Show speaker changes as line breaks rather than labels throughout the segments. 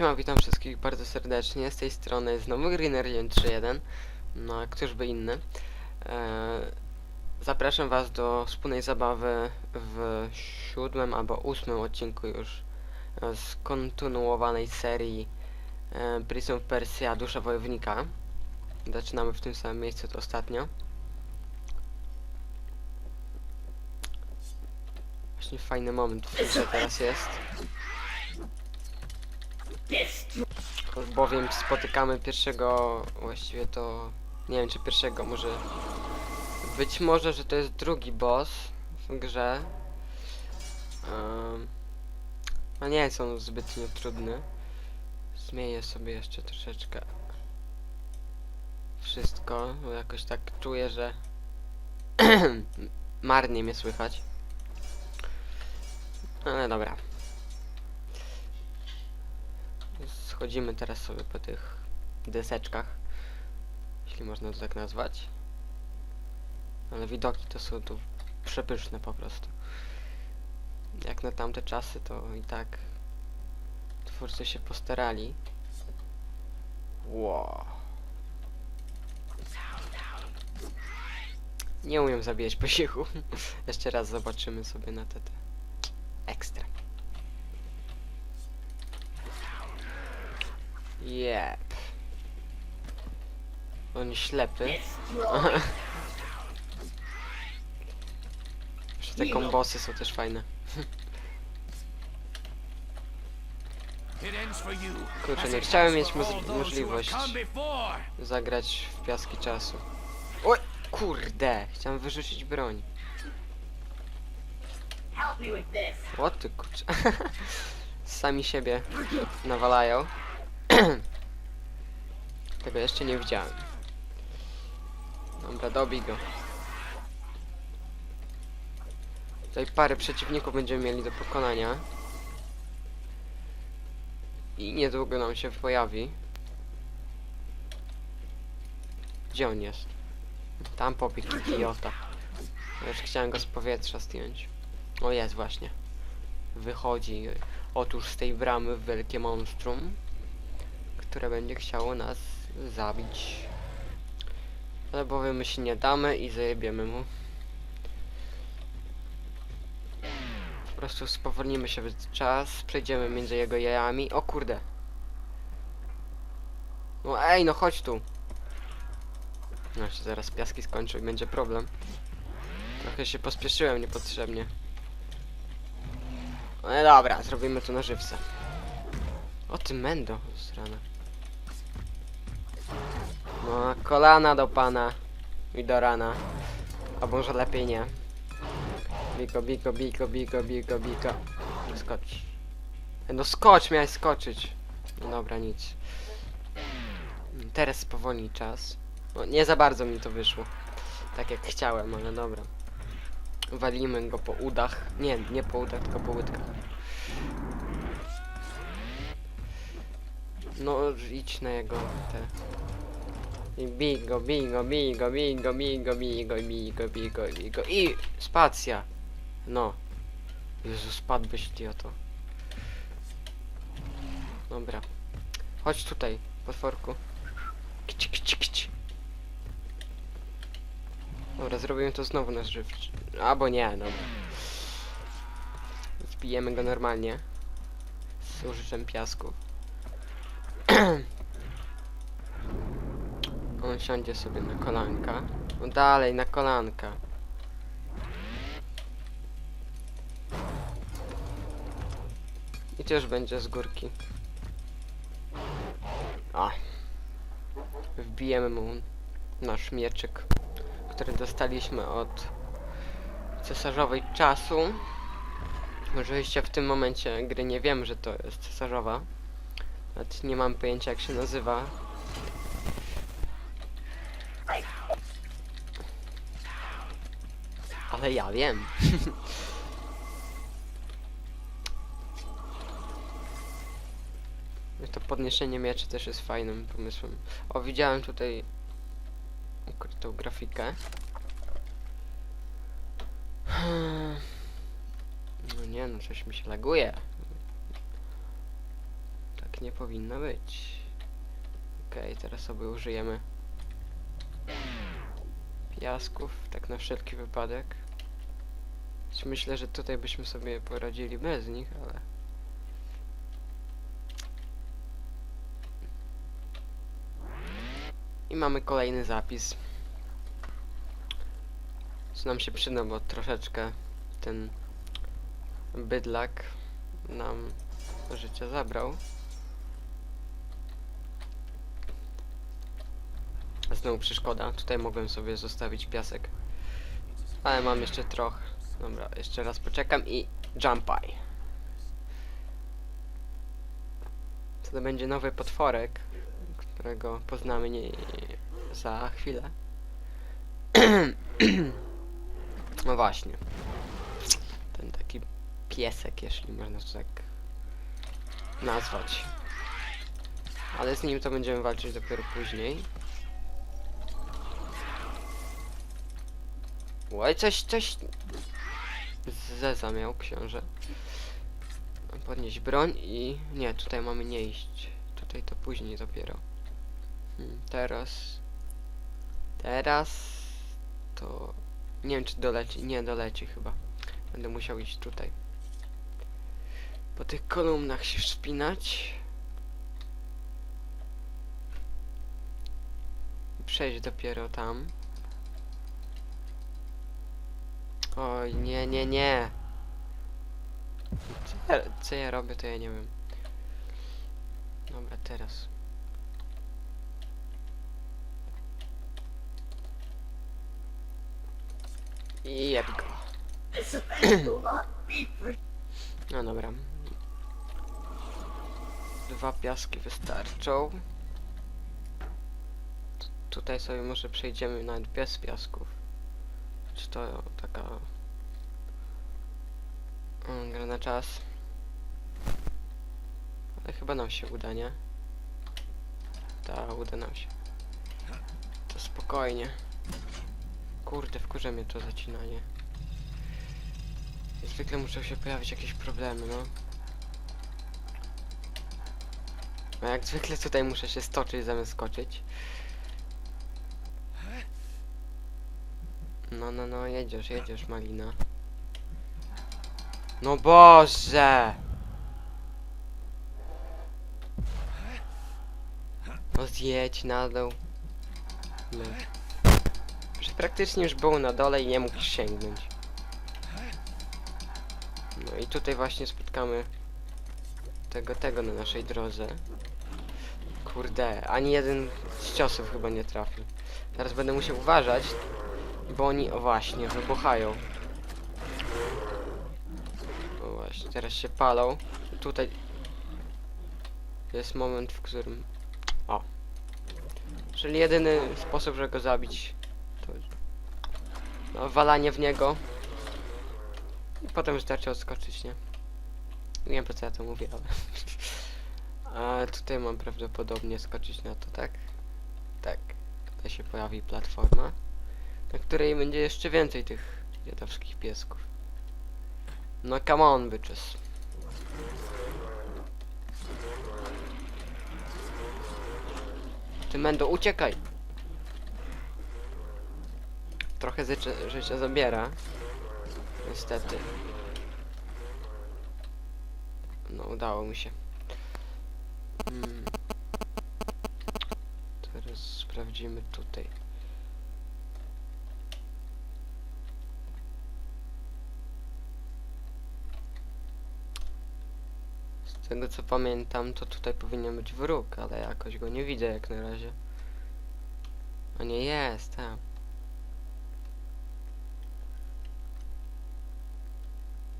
Siema, witam wszystkich bardzo serdecznie. Z tej strony znowu Greener 131. No, a któż by inny. Eee, zapraszam was do wspólnej zabawy w siódmym albo ósmym odcinku już e, z kontynuowanej serii e, Prison of Persia Dusza Wojownika. Zaczynamy w tym samym miejscu co ostatnio. Właśnie fajny moment w grze teraz jest. Bowiem spotykamy pierwszego, właściwie to nie wiem czy pierwszego, może być może, że to jest drugi boss w grze. Um, a nie jest on zbytnio trudny. Zmienię sobie jeszcze troszeczkę wszystko, bo jakoś tak czuję, że marnie mnie słychać. Ale dobra. Schodzimy teraz sobie po tych deseczkach, jeśli można to tak nazwać. Ale widoki to są tu przepyszne po prostu. Jak na tamte czasy, to i tak twórcy się postarali. Wow. Nie umiem zabijać po cichu. Jeszcze raz zobaczymy sobie na TT. On ślepy. Jeszcze te kombosy są też fajne. Kurczę, nie chciałem mieć możliwość zagrać w piaski czasu. Oj, kurde, chciałem wyrzucić broń. O ty kurczę. Sami siebie nawalają. Tego jeszcze nie widziałem. Dobra, dobij go. Tutaj parę przeciwników będziemy mieli do pokonania. I niedługo nam się pojawi. Gdzie on jest? Tam popik, idiota. Ja Już chciałem go z powietrza zdjąć. O jest właśnie. Wychodzi otóż z tej bramy wielkie monstrum, które będzie chciało nas zabić. Ale bowiem my się nie damy i zajebiemy mu. Po prostu spowolnimy się w czas, przejdziemy między jego jajami. O kurde. No ej, no chodź tu. No się zaraz piaski skończą i będzie problem. Trochę się pospieszyłem niepotrzebnie. No dobra, zrobimy to na żywca. O ty mendo, zrana. No, kolana do pana. I do rana. A może lepiej nie. Biko, biko, biko, biko, biko, biko. Skocz. E, No skocz, miałeś skoczyć. No dobra, nic. Teraz spowolni czas. No, nie za bardzo mi to wyszło. Tak jak chciałem, ale dobra. Walimy go po udach. Nie, nie po udach, tylko po łydkach. No, idź na jego te. I bij go, bij go, bij go, bij go, bij go, bij go, bij go, bij go, bij go. I spacja. No. Jezu, spadłbyś idioto. Dobra. Chodź tutaj, potworku. Kici, kici, kici. Dobra, zrobimy to znowu na żywcz. Albo nie, dobra. Zbijemy go normalnie. Z użyciem piasku. On siądzie sobie na kolanka. No dalej, na kolanka. I też będzie z górki. A. Wbijemy mu nasz mieczyk, który dostaliśmy od cesarzowej czasu. Oczywiście w tym momencie gry nie wiem, że to jest cesarzowa. Nawet nie mam pojęcia jak się nazywa. Ale ja wiem. to podniesienie mieczy też jest fajnym pomysłem. O, widziałem tutaj ukrytą grafikę. No nie no, coś mi się laguje. tak nie powinno być. Okej, teraz sobie użyjemy piasków, tak na wszelki wypadek. Choć Myślę, że tutaj byśmy sobie poradzili bez nich, ale... I mamy kolejny zapis. Co nam się przyda, bo troszeczkę ten bydlak nam życie zabrał. Znowu przeszkoda. Tutaj mogłem sobie zostawić piasek. Ale mam jeszcze trochę. Dobra, jeszcze raz poczekam i jumpaj. Co to będzie nowy potworek, którego poznamy nie za chwilę. no właśnie. Ten taki piesek, jeśli można to tak nazwać. Ale z nim to będziemy walczyć dopiero później. Oj, coś, coś... Zeza miał książę. Podnieść broń i... Nie, tutaj mamy nie iść. Tutaj to później dopiero. Hmm, teraz... Teraz... To... Nie wiem czy doleci. Nie, doleci chyba. Będę musiał iść tutaj. Po tych kolumnach się wspinać. Przejść dopiero tam. Oj, nie, nie, nie. Co ja, co ja robię, to ja nie wiem. Dobra, teraz. I jeb go. No dobra. Dwa piaski wystarczą. T- Tutaj sobie może przejdziemy nawet bez piasków. Czy to taka mm, gra na czas? Ale chyba nam się uda, nie? Tak, uda nam się. To spokojnie. Kurde, wkurza mnie to zacinanie. Zwykle muszą się pojawić jakieś problemy, no. A jak zwykle tutaj muszę się stoczyć zamiast skoczyć. No, no, no, jedziesz, jedziesz, Malina. No Boże! No zjedź na dół. No. Że praktycznie już był na dole i nie mógł sięgnąć. No i tutaj właśnie spotkamy tego, tego na naszej drodze. Kurde, ani jeden z ciosów chyba nie trafił. Teraz będę musiał uważać, bo oni, o właśnie, wybuchają. O właśnie, teraz się palą. Tutaj jest moment, w którym... O. Czyli jedyny sposób, żeby go zabić to no, walanie w niego. I potem wystarczy odskoczyć, nie? Nie wiem po co ja to mówię, ale... A tutaj mam prawdopodobnie skoczyć na to, tak? Tak. Tutaj się pojawi platforma, na której będzie jeszcze więcej tych dziadowskich piesków. No come on, bitches. Ty Mendo, uciekaj! Trochę życia zabiera. Niestety. No, udało mi się. Hmm. Teraz sprawdzimy tutaj. Tego co pamiętam, to tutaj powinien być wróg, ale jakoś go nie widzę jak na razie. A nie jest, tak.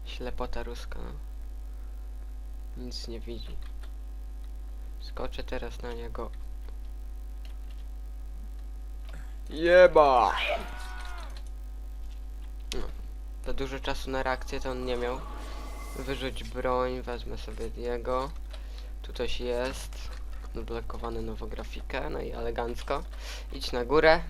Ślepota ruska, no. Nic nie widzi. Skoczę teraz na niego. Jeba! No. Za dużo czasu na reakcję to on nie miał. Wyrzuć broń, wezmę sobie jego. Tu coś jest. Odblokowany nową grafikę, no i elegancko. Idź na górę.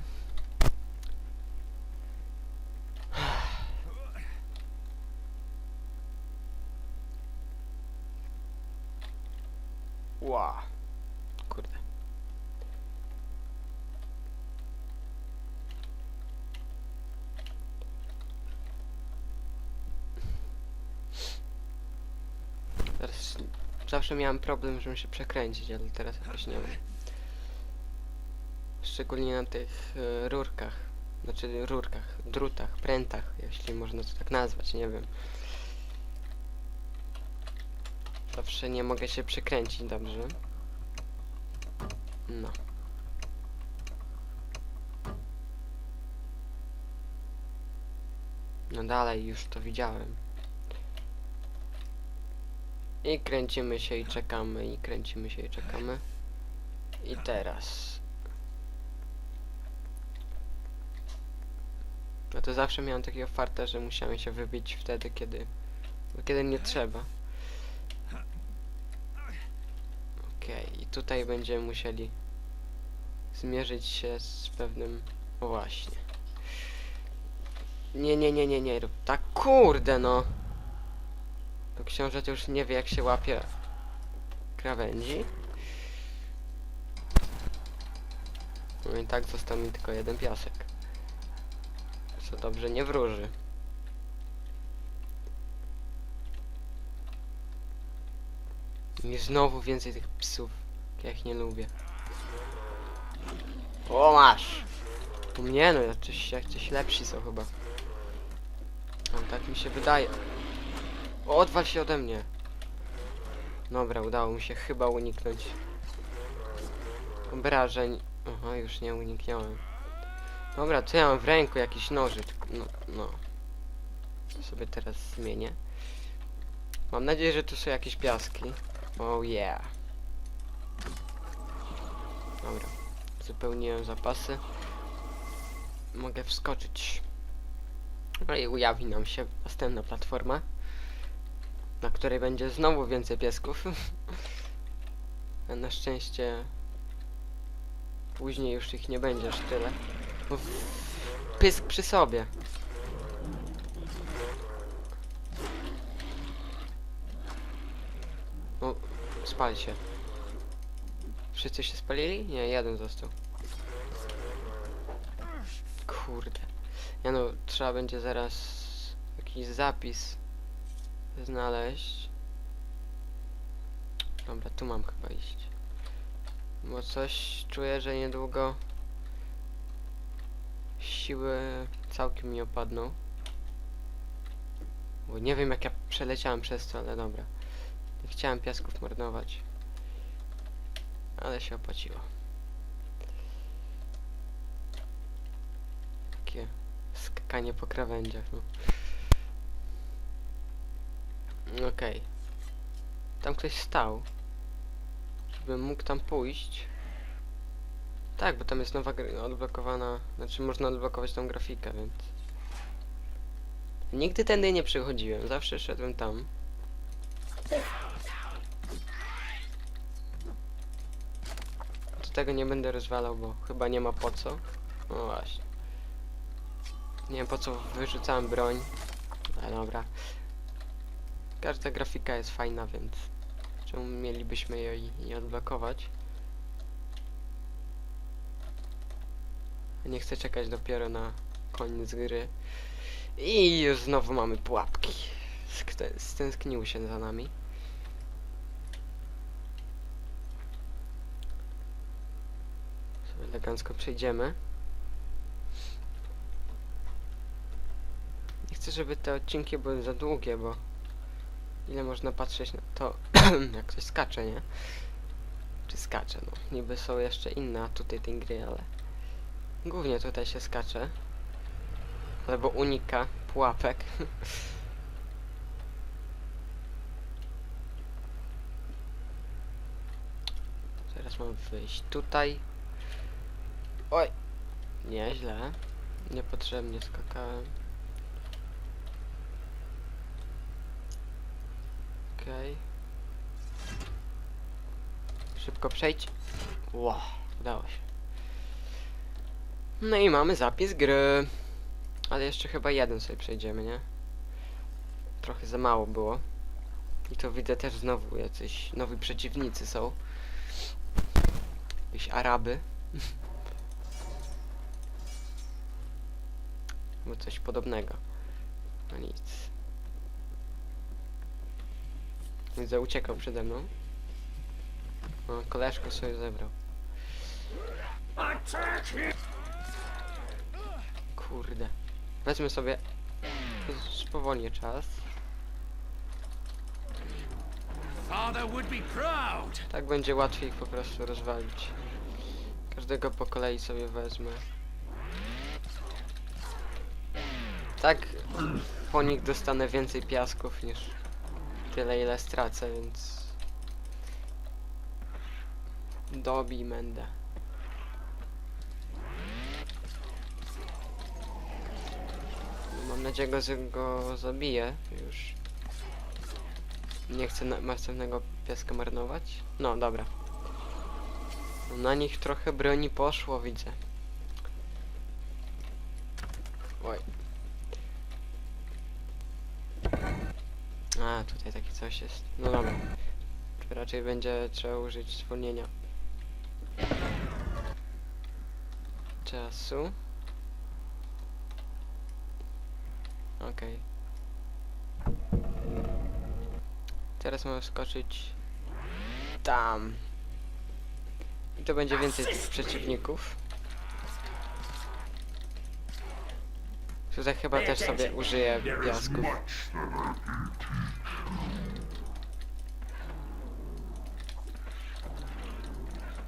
Ła. Kurde. Teraz zawsze miałem problem, żeby się przekręcić, ale teraz jakoś nie wiem. Szczególnie na tych e, rurkach. Znaczy rurkach, drutach, prętach, jeśli można to tak nazwać, nie wiem. Zawsze nie mogę się przekręcić dobrze. No. No dalej, już to widziałem. I kręcimy się i czekamy, i kręcimy się i czekamy. I teraz. No to zawsze miałem takiego farta, że musiałem się wybić wtedy, kiedy... kiedy nie trzeba. Okej, i tutaj będziemy musieli zmierzyć się z pewnym... Właśnie. Nie, nie, nie, nie, nie rób tak. Kurde no! To książę to już nie wie jak się łapie krawędzi. No i tak został mi tylko jeden piasek. Co dobrze nie wróży. I znowu więcej tych psów. Ja ich nie lubię. O masz! U mnie no jacyś, jacyś lepsi są chyba. No, tak mi się wydaje. Odwal się ode mnie. Dobra, udało mi się chyba uniknąć obrażeń. Aha, już nie uniknąłem. Dobra, co ja mam w ręku? Jakiś nożyk. No, no. Sobie teraz zmienię. Mam nadzieję, że tu są jakieś piaski. Oh yeah. Dobra. Zupełniłem zapasy. Mogę wskoczyć. No i ujawni nam się następna platforma. Na której będzie znowu więcej piesków. Na szczęście później już ich nie będzie aż tyle. Pysk przy sobie. O, spal się. Wszyscy się spalili? Nie, jeden został. Kurde. Ja no, trzeba będzie zaraz jakiś zapis znaleźć. Dobra, tu mam chyba iść. Bo coś czuję, że niedługo siły całkiem mi opadną. Bo nie wiem jak ja przeleciałem przez to, ale dobra. Nie chciałem piasków marnować. Ale się opłaciło. Takie skakanie po krawędziach, no. Okej. Tam ktoś stał. Żebym mógł tam pójść. Tak, bo tam jest nowa odblokowana. Znaczy można odblokować tą grafikę, więc. Nigdy tędy nie przychodziłem, zawsze szedłem tam. Do tego nie będę rozwalał, bo chyba nie ma po co. No właśnie. Nie wiem po co wyrzucałem broń. Ale dobra. Każda grafika jest fajna, więc czemu mielibyśmy jej nie odblokować? Nie chcę czekać dopiero na koniec gry. I już znowu mamy pułapki. Stęskniły się za nami. Elegancko przejdziemy. Nie chcę, żeby te odcinki były za długie, bo ile można patrzeć na to, jak ktoś skacze, nie? Czy skacze, no. Niby są jeszcze inne atuty tej gry, ale głównie tutaj się skacze. Albo unika pułapek. Teraz mam wyjść tutaj. Oj! Nieźle. Niepotrzebnie skakałem. Okej. Szybko przejdź. Ło, udało się. No i mamy zapis gry. Ale jeszcze chyba jeden sobie przejdziemy, nie? Trochę za mało było. I to widzę też znowu jacyś nowi przeciwnicy są. Jakieś Araby. Bo coś podobnego. No nic. Widzę, uciekał przede mną. O, koleżko sobie zebrał. Kurde. Wezmę sobie spowolnię czas. Tak będzie łatwiej ich po prostu rozwalić. Każdego po kolei sobie wezmę. Tak po nich dostanę więcej piasków niż tyle ile stracę, więc dobij mędę. No, Mam nadzieję, że go zabiję już. Nie chcę na następnego pieska marnować. No, dobra. Na nich trochę broni poszło, widzę. Oj. A, tutaj takie coś jest. No dobra. Raczej będzie trzeba użyć zwolnienia. Czasu. Okej. Teraz mamy wskoczyć tam. I to będzie więcej tych przeciwników. Tutaj chyba też sobie użyję piasków.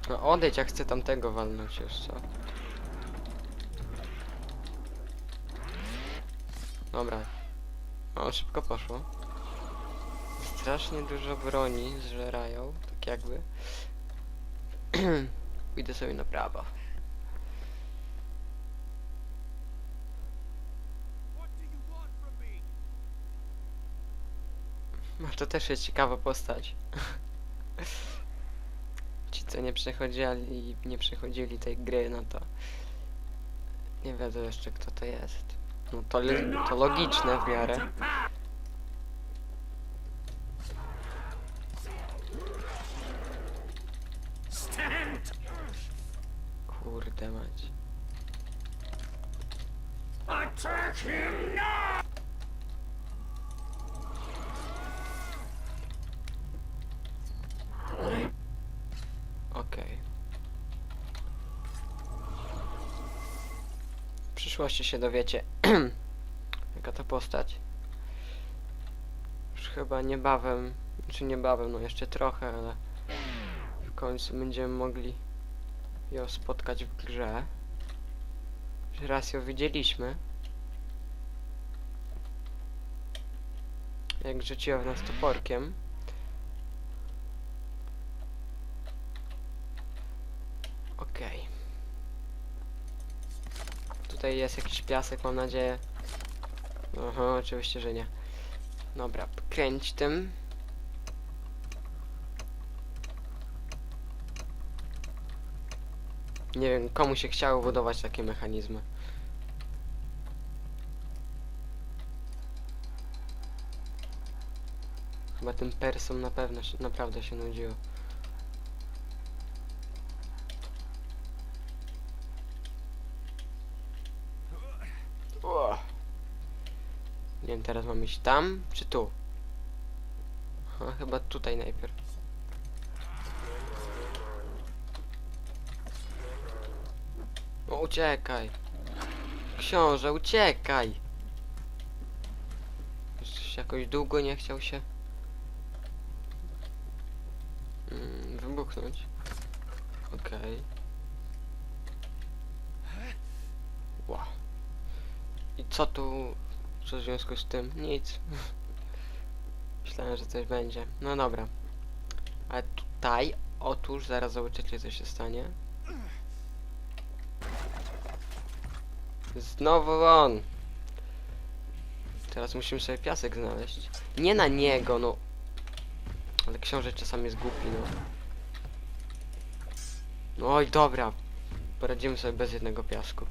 No odejdź, jak chcę tamtego walnąć co? Dobra. O, szybko poszło. Strasznie dużo broni zżerają, tak jakby. Pójdę sobie na prawo. No to też jest ciekawa postać. Co nie przechodzili, nie przechodzili tej gry, no to nie wiedzą jeszcze kto to jest. No to, to logiczne w miarę. W przyszłości się dowiecie, jaka to postać. Już chyba niebawem, czy niebawem, no jeszcze trochę, ale w końcu będziemy mogli ją spotkać w grze. Już raz ją widzieliśmy. Jak rzuciła w nas toporkiem. Okej. Tutaj jest jakiś piasek, mam nadzieję. Aha, oczywiście, że nie. Dobra, kręć tym. Nie wiem, komu się chciało budować takie mechanizmy. Chyba tym persom na pewno się, naprawdę się nudziło. O. Nie wiem, teraz mam iść tam, czy tu? Aha, chyba tutaj najpierw. Uciekaj. Książę, uciekaj. Już jakoś długo nie chciał się mm, wybuchnąć. Okej. Ła. I co tu, co w związku z tym? Nic. Myślałem, że coś będzie. No dobra. Ale tutaj, otóż, zaraz zobaczycie co się stanie. Znowu on! Teraz musimy sobie piasek znaleźć. Nie na niego, no. Ale książę czasami jest głupi, no. No oj, dobra. Poradzimy sobie bez jednego piasku.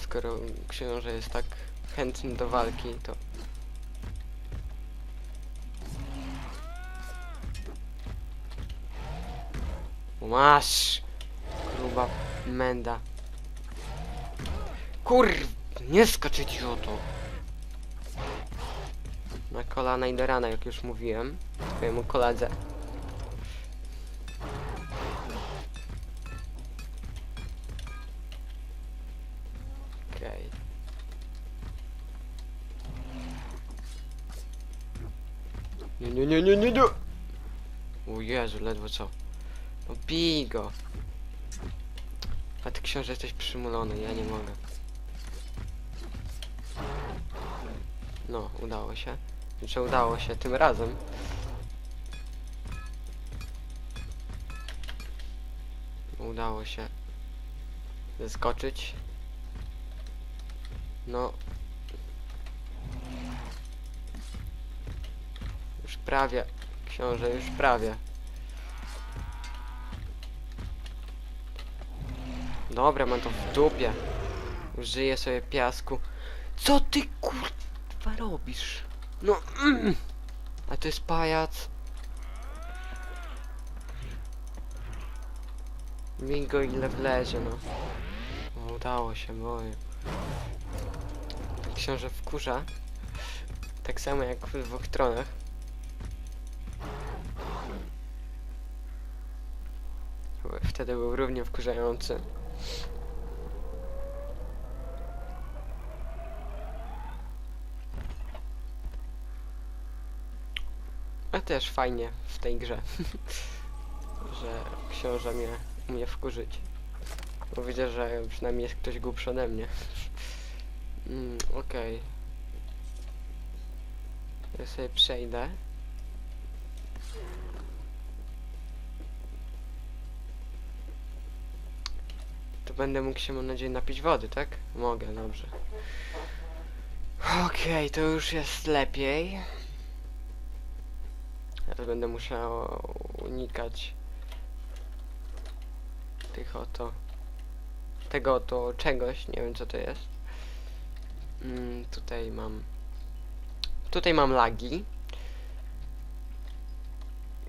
Skoro książę jest tak chętny do walki, to... Masz! Gruba menda. Kurw! Nie skoczyć o to! Na kolana i do rana, jak już mówiłem, twojemu koledze. Nie, nie, nie, nie, nie! O Jezu, ledwo co. No bij go. A ty książę jesteś przymulony, ja nie mogę. No, udało się. Znaczy udało się tym razem. Udało się zeskoczyć. No. Prawie. Książę, już prawie. Dobra, mam to w dupie. Użyję sobie piasku. Co ty kurwa robisz? No, mm. a to jest pajac. Bij go ile wlezie, no. O, udało się, boję. Książę wkurza. Tak samo jak w dwóch tronach. Wtedy był równie wkurzający. A też fajnie w tej grze, że książę mnie umie wkurzyć. Bo widzę, że przynajmniej jest ktoś głupszy ode mnie. Mm, Okej. Ja sobie przejdę. Będę mógł się, mam nadzieję, napić wody, tak? Mogę, dobrze. Okej, to już jest lepiej. To będę musiał unikać tych oto tego oto czegoś, nie wiem co to jest. Mm, tutaj mam tutaj mam lagi.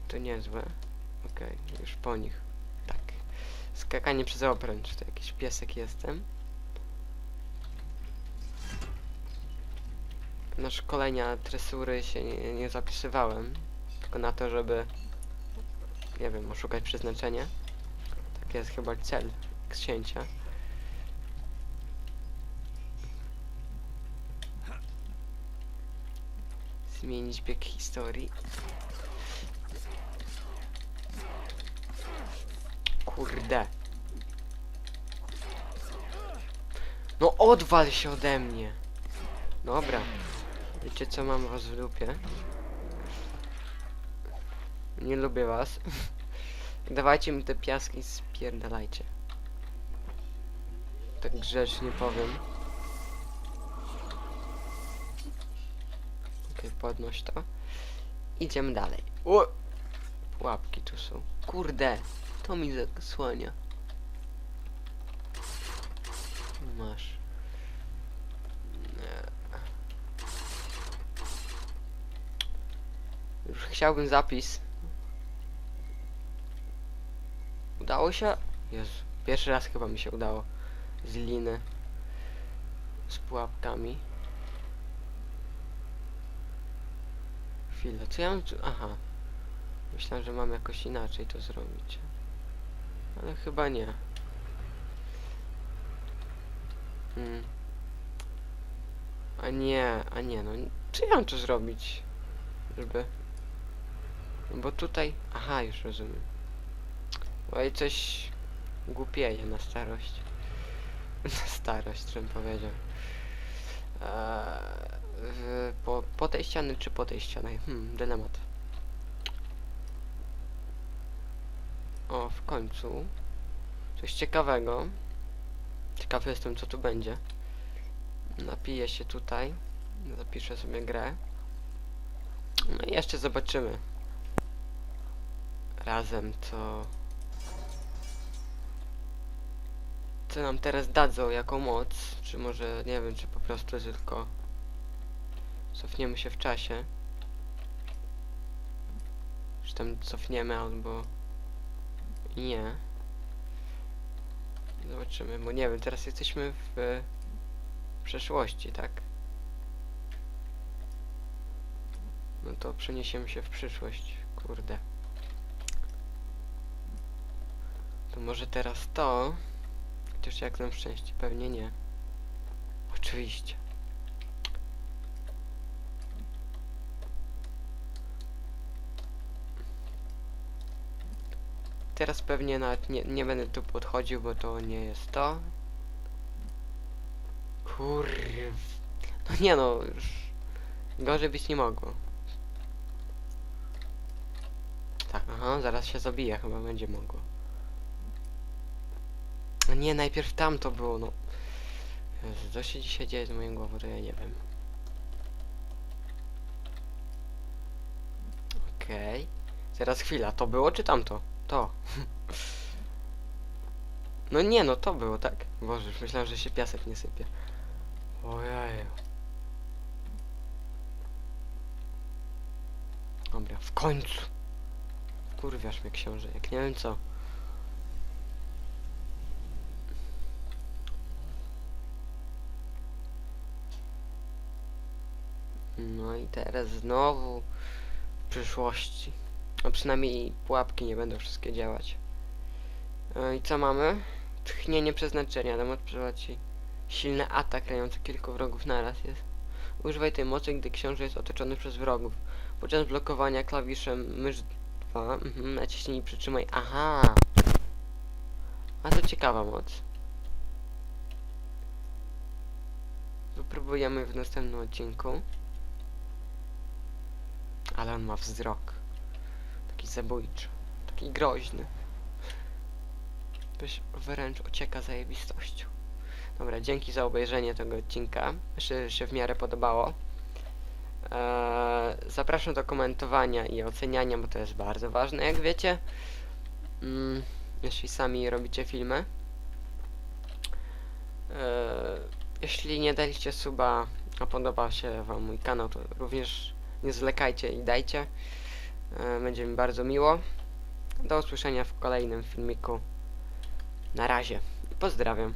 To niezłe. Okej, już po nich. Skakanie przez obręcz, to jakiś piesek jestem. Na szkolenia tresury się nie, nie zapisywałem. Tylko na to, żeby nie wiem, oszukać przeznaczenie. Tak jest chyba cel księcia. Zmienić bieg historii. Kurde. No odwal się ode mnie. Dobra. Wiecie co mam was w dupie? Nie lubię was. Dawajcie mi te piaski spierdalajcie. Tak grzecznie powiem. Okej, podnoś to. Idziemy dalej. O! Tu są. Kurde, to mi zasłania. Masz. Już chciałbym zapis. Udało się? Jezu, pierwszy raz chyba mi się udało. Z liny. Z pułapkami. Chwilę, co ja mam tu? Aha. Myślałem, że mam jakoś inaczej to zrobić. Ale chyba nie. Hmm. A nie, a nie, no. Czy ja mam to zrobić? Żeby... No bo tutaj... Aha, już rozumiem. Oj, coś głupieje na starość. Na starość, żebym powiedział. Eee, po, po tej ściany czy po tej ścianie? Hmm, dylemat. O, w końcu. Coś ciekawego. Ciekawy jestem, co tu będzie. Napiję się tutaj. Zapiszę sobie grę. No i jeszcze zobaczymy. Razem, co... Co nam teraz dadzą jako moc. Czy może, nie wiem, czy po prostu tylko... Cofniemy się w czasie. Czy tam cofniemy albo... Nie. Zobaczymy, bo nie wiem, teraz jesteśmy w przeszłości, tak? No to przeniesiemy się w przyszłość, kurde. To może teraz to? Chociaż jak nam szczęście, pewnie nie. Oczywiście. Teraz pewnie nawet nie, nie będę tu podchodził, bo to nie jest to. Kurw. No nie no, już gorzej być nie mogło. Tak, aha, zaraz się zabije, chyba będzie mogło. No nie, najpierw tam to było, no. Co się dzisiaj dzieje z moją głową, to ja nie wiem. Okej. Teraz chwila, to było czy tamto? To. No nie, no to było, tak? Boże, myślałem, że się piasek nie sypie. Ojej. Dobra, w końcu. Kurwiasz mnie książę, jak nie wiem co. No i teraz znowu w przyszłości. No przynajmniej pułapki nie będą wszystkie działać. E, I co mamy? Tchnienie przeznaczenia. Dam odprzeżywać ci silny atak raniący kilku wrogów naraz jest. Używaj tej mocy, gdy książę jest otoczony przez wrogów. Podczas blokowania klawiszem mysz 2 mhm, naciśnij przytrzymaj. Aha! A to ciekawa moc. Wypróbujemy w następnym odcinku. Ale on ma wzrok. Taki zabójczy. Taki groźny. Byś wręcz ocieka zajebistością. Dobra, dzięki za obejrzenie tego odcinka. Myślę, że się w miarę podobało. Eee, zapraszam do komentowania i oceniania, bo to jest bardzo ważne, jak wiecie. Mm, jeśli sami robicie filmy. Eee, jeśli nie daliście suba, a podoba się wam mój kanał, to również nie zwlekajcie i dajcie. E, Będzie mi bardzo miło. Do usłyszenia w kolejnym filmiku. Na razie. Pozdrawiam.